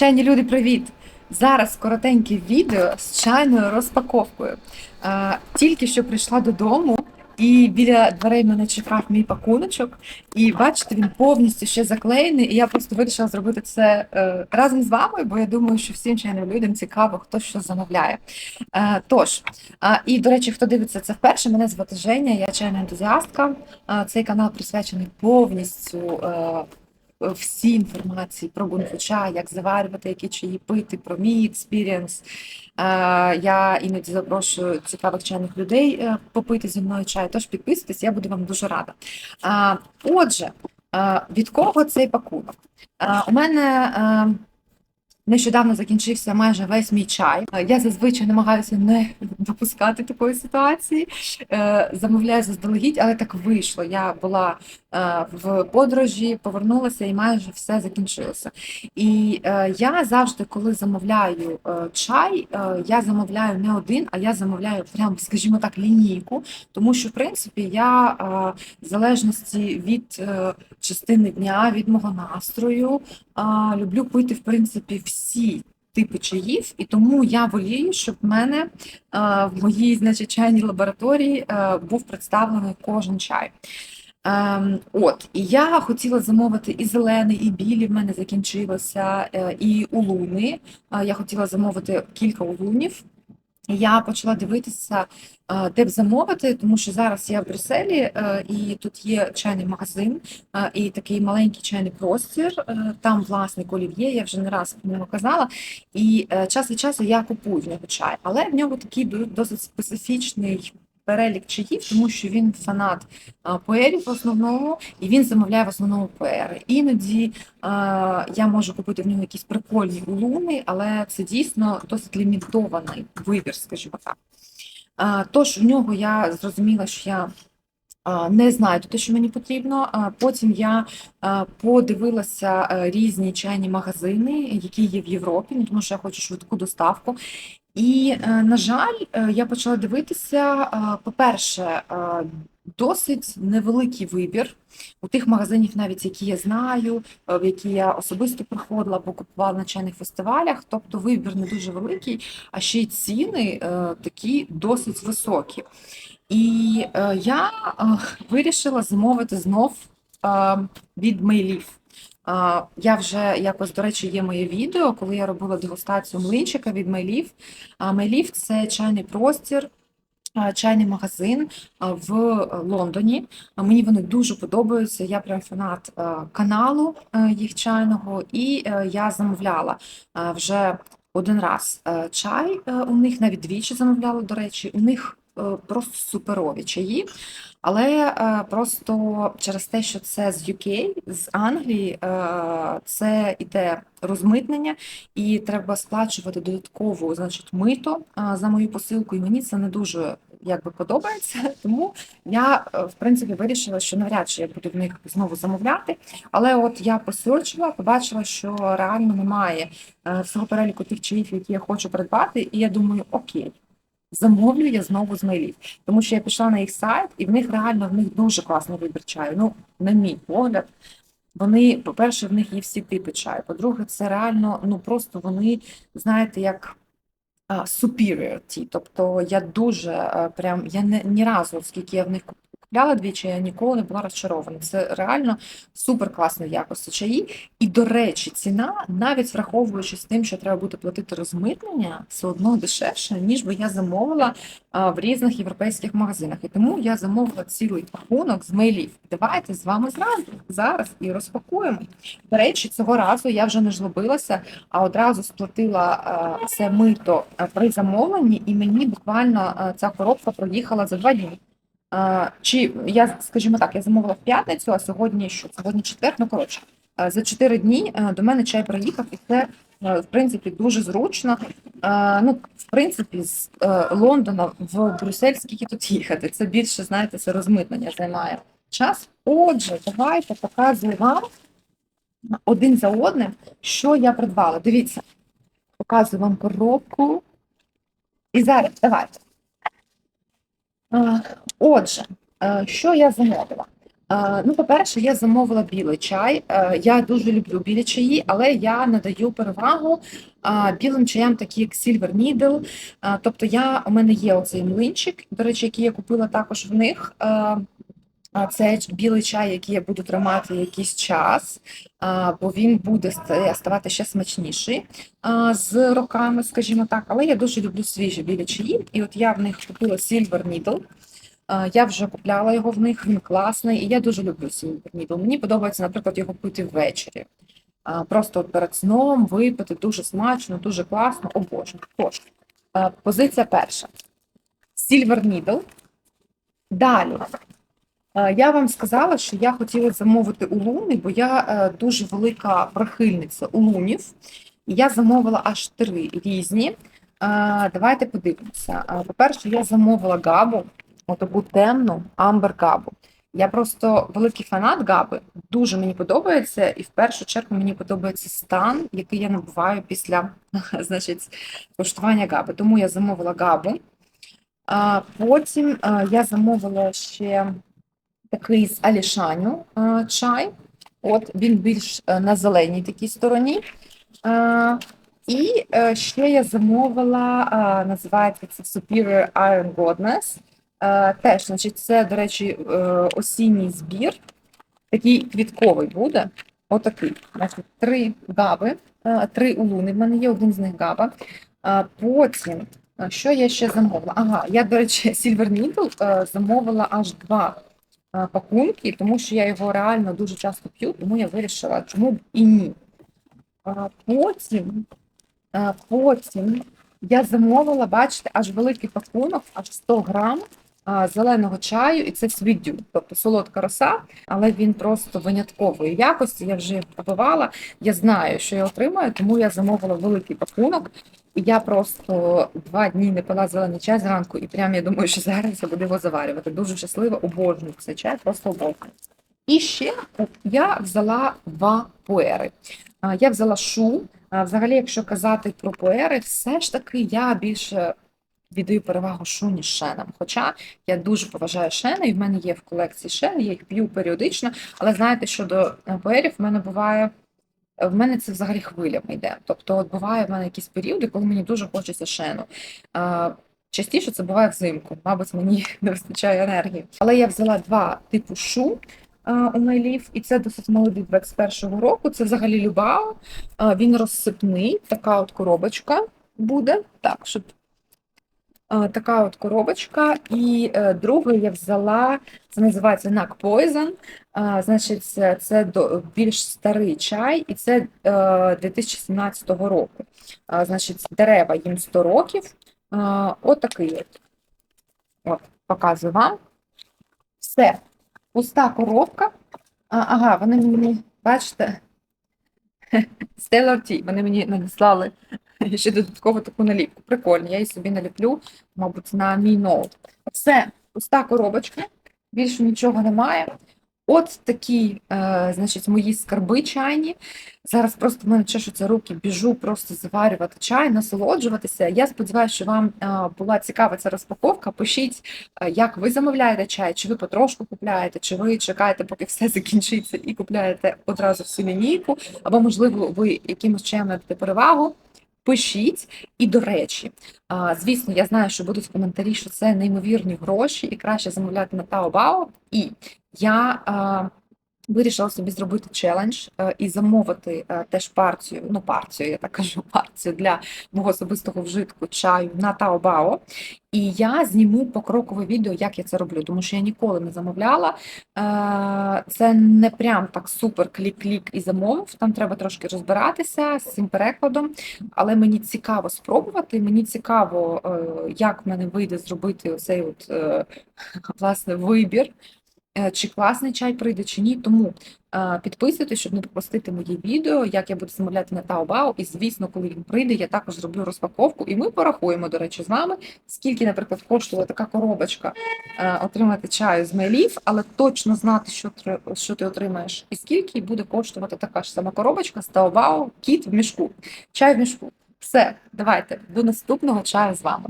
Чайні люди, привіт! Зараз коротеньке відео з чайною розпаковкою. Е, Тільки що прийшла додому, і біля дверей мене чекав мій пакуночок. І бачите, він повністю ще заклеєний. І я просто вирішила зробити це е, разом з вами, бо я думаю, що всім чайним людям цікаво, хто що замовляє. Е, Тож, е, і до речі, хто дивиться це вперше, мене звати Женя, я чайна ентузіастка. Е, Цей канал присвячений повністю. е, всі інформації про бунфуча, як заварювати, які чаї пити, про мій експірієнс. Е, Я іноді запрошую цікавих чайних людей е, попити зі мною чай. Тож підписуйтесь, я буду вам дуже рада. Отже, е, від кого цей пакунок? У мене нещодавно закінчився майже весь мій чай. Е, Я зазвичай намагаюся не допускати такої ситуації. Е, Замовляю заздалегідь, але так вийшло. Я була е, в подорожі, повернулася і майже все закінчилося. І я завжди, коли замовляю чай, я замовляю не один, а я замовляю прям, скажімо так, лінійку, тому що в принципі я в залежності від частини дня, від мого настрою, люблю пити в принципі всі. Типи чаїв, і тому я волію, щоб в мене е, в моїй значить, чайній лабораторії е, був представлений кожен чай. Ем, от, і я хотіла замовити і зелений, і білі в мене закінчилося, е, і улуни. Я хотіла замовити кілька улунів. Я почала дивитися, де б замовити, тому що зараз я в Брюсселі, е, і тут є чайний магазин, і такий маленький чайний простір. Е, Там власник Олів'є, я вже не раз про нього казала. І е, час від часу я купую в нього чай, але в нього такий до- досить специфічний перелік чаїв, тому що він фанат а, пуерів в основному, і він замовляє в основному пуери. Іноді а, я можу купити в нього якісь прикольні улуни, але це дійсно досить лімітований вибір, скажімо так. А, Тож в нього я зрозуміла, що я не знаю те, що мені потрібно. Потім я подивилася е, різні чайні магазини, які є в Європі, ну, тому що я хочу швидку доставку. І, е, на жаль, е, я почала дивитися, е, по-перше, досить невеликий вибір у тих магазинів, навіть які я знаю, в які я особисто приходила або купувала на чайних фестивалях. Тобто вибір не дуже великий, а ще й ціни такі досить високі. І я вирішила замовити знов від Мейлів. Я вже якось, до речі, є моє відео, коли я робила дегустацію млинчика від Мейлів. А Мейлів це чайний простір. Чайний магазин в Лондоні. Мені вони дуже подобаються. Я прям фанат каналу е, їх чайного, і е, я замовляла вже один раз е, чай у них, навіть двічі замовляла, до речі, у них просто суперові чаї. Але е, просто через те, що це з UK, з Англії, е, це іде розмитнення, і треба сплачувати додаткову, значить, мито е, за мою посилку, і мені це не дуже якби подобається. Тому я, е, в принципі, вирішила, що навряд чи я буду в них знову замовляти. Але от я посерчила, побачила, що реально немає е, всього переліку тих чаїв, які я хочу придбати, і я думаю, окей. Замовлю я знову з мейлів, тому що я пішла на їх сайт, і в них реально в них дуже класний вибір чаю. Ну, на мій погляд, вони, по-перше, в них є всі типи чаю. По-друге, це реально, ну просто вони, знаєте, як superior tea. Тобто я дуже прям, я не ні разу, оскільки я в них купляла двічі, я ніколи не була розчарована. Це реально супер класної якості чаї. І, до речі, ціна, навіть враховуючи з тим, що треба буде платити розмитнення, все одно дешевше, ніж би я замовила в різних європейських магазинах. І тому я замовила цілий пакунок з мейлів. Давайте з вами зразу зараз і розпакуємо. До речі, цього разу я вже не жлобилася, а одразу сплатила це мито при замовленні, і мені буквально ця коробка проїхала за два дні. Чи я, скажімо так, я замовила в п'ятницю, а сьогодні що? Сьогодні четвер, ну коротше. За чотири дні до мене чай приїхав, і це в принципі дуже зручно. Ну, в принципі, з Лондона в Брюссель скільки тут їхати? Це більше, знаєте, це розмитнення займає час. Отже, давайте показую вам один за одним, що я придбала. Дивіться, показую вам коробку. І зараз давайте. Отже, е, що я замовила? Е, Ну, по-перше, я замовила білий чай. Е, Я дуже люблю білі чаї, але я надаю перевагу білим чаям, такі як Silver Needle. Тобто, я у мене є оцей млинчик, до речі, який я купила також в них. Це білий чай, який я буду тримати якийсь час, бо він буде ставати ще смачніший з роками, скажімо так. Але я дуже люблю свіжі білі чаї. І от я в них купила Silver Needle. Я вже купляла його в них, він класний, і я дуже люблю Silver Needle. Мені подобається, наприклад, його пити ввечері. Просто перед сном випити дуже смачно, дуже класно, обожнюю. Тож, позиція перша. Silver Needle. Далі. Е, Я вам сказала, що я хотіла замовити улуни, бо я е, дуже велика прихильниця улунів. І я замовила аж три різні. Е, Давайте подивимося. По-перше, я замовила габу, отаку темну амбер габу. Я просто великий фанат габи, дуже мені подобається, і в першу чергу мені подобається стан, який я набуваю після значить, коштування габи. Тому я замовила габу. Потім я замовила ще такий з Алішаню е, чай. От він більш е, на зеленій такій стороні. Е, І ще я замовила, називається це Superior Iron Godness. Теж, значить, це, до речі, осінній збір. Такий квітковий буде. Отакий. Значить, три габи, три улуни. В мене є один з них габа. Потім, що я ще замовила? Ага, я, до речі, Silver Needle замовила аж два пакунки, тому що я його реально дуже часто п'ю, тому я вирішила, чому б і ні. Потім, а потім я замовила, бачите, аж великий пакунок, аж 100 грам а, зеленого чаю, і це Dew, тобто солодка роса, але він просто виняткової якості. Я вже пробувала. Я знаю, що я отримаю, тому я замовила великий пакунок. Я просто два дні не пила зелений чай зранку, і прям я думаю, що зараз я буду його заварювати. Дуже щаслива, обожнюю цей чай, просто обожнюю. І ще я взяла два пуери. Я взяла шу. Взагалі, якщо казати про пуери, все ж таки я більше віддаю перевагу шу, ніж шенам. Хоча я дуже поважаю шени, і в мене є в колекції шен, я їх п'ю періодично. Але знаєте, щодо е, пуерів, в мене буває. В мене це взагалі хвилями йде. Тобто, от буває в мене якісь періоди, коли мені дуже хочеться шену. Частіше це буває взимку, мабуть, мені не вистачає енергії. Але я взяла два типу шу у Майлів, і це досить молодий двек з першого року. Це взагалі Любао. Він розсипний, така от коробочка буде. Так, щоб така от коробочка. І е, другий я взяла, це називається Nag Poison. Значить, це, більш старий чай, і це е, 2017 року. Значить, дерева їм 100 років. Отакий от. От, показую вам. Все. Пуста коробка. А, ага, вони мені, бачите, Stellar Tea, вони мені надіслали ще додатково таку наліпку. Прикольно, я її собі наліплю, мабуть, на мій ноут. Все, пуста коробочка, більше нічого немає. От такі, е, значить, мої скарби чайні. Зараз просто в мене чешуться руки, біжу просто заварювати чай, насолоджуватися. Я сподіваюся, що вам е, була цікава ця розпаковка. Пишіть, е, як ви замовляєте чай, чи ви потрошку купляєте, чи ви чекаєте, поки все закінчиться, і купляєте одразу всю лінійку, або, можливо, ви якимось чаєм надаєте перевагу. Пишіть, і до речі, звісно, я знаю, що будуть коментарі, що це неймовірні гроші, і краще замовляти на Taobao. І я вирішила собі зробити челендж е, і замовити е, теж партію, ну партію, я так кажу, партію для мого особистого вжитку чаю на Taobao. І я зніму покрокове відео, як я це роблю, тому що я ніколи не замовляла. Е, Це не прям так супер клік-клік і замовив. Там треба трошки розбиратися з цим перекладом, але мені цікаво спробувати. Мені цікаво, як в мене вийде зробити оцей от власне вибір. Е, Чи класний чай прийде, чи ні. Тому е, підписуйтесь, щоб не пропустити мої відео, як я буду замовляти на Taobao. І, звісно, коли він прийде, я також зроблю розпаковку. І ми порахуємо, до речі, з вами, скільки, наприклад, коштувала така коробочка е, отримати чаю з мейлів, але точно знати, що, що ти отримаєш, і скільки буде коштувати така ж сама коробочка з Taobao, кіт в мішку, чай в мішку. Все, давайте до наступного чаю з вами.